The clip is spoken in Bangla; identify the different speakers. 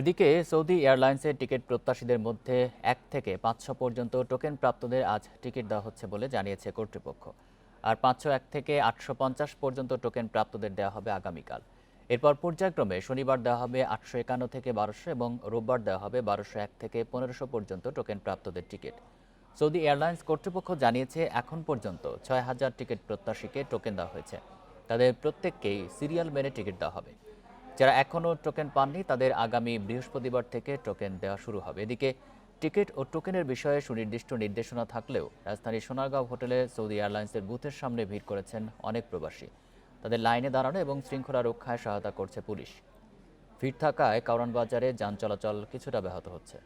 Speaker 1: এদিকে সৌদি এয়ারলাইন্সের টিকিট প্রত্যাশীদের মধ্যে এক থেকে পাঁচশো পর্যন্ত টোকেন প্রাপ্তদের আজ টিকিট দেওয়া হচ্ছে বলে জানিয়েছে কর্তৃপক্ষ। আর পাঁচশো এক থেকে আটশো পঞ্চাশ পর্যন্ত টোকেন প্রাপ্তদের দেওয়া হবে আগামীকাল। এরপর পর্যায়ক্রমে শনিবার দেওয়া হবে আটশো একান্ন থেকে বারোশো এবং রোববার দেওয়া হবে বারোশো এক থেকে পনেরোশো পর্যন্ত টোকেন প্রাপ্তদের টিকিট। সৌদি এয়ারলাইন্স কর্তৃপক্ষ জানিয়েছে, এখন পর্যন্ত ছয় হাজার টিকিট প্রত্যাশীকে টোকেন দেওয়া হয়েছে। তাদের প্রত্যেককেই সিরিয়াল মেনে টিকিট দেওয়া হবে। যারা এখনও টোকেন পাননি, তাদের আগামী বৃহস্পতিবার থেকে টোকেন দেওয়া শুরু হবে। এদিকে, টিকিট ও টোকেনের বিষয়ে সুনির্দিষ্ট নির্দেশনা থাকলেও রাজধানীর সোনারগাঁও হোটেলে সৌদি এয়ারলাইন্সের বুথের সামনে ভিড় করেছেন অনেক প্রবাসী। তাদের লাইনে দাঁড়ানো এবং শৃঙ্খলা রক্ষায় সহায়তা করছে পুলিশ। ভিড় থাকায় কারণ বাজারে যান চলাচল কিছুটা ব্যাহত হচ্ছে।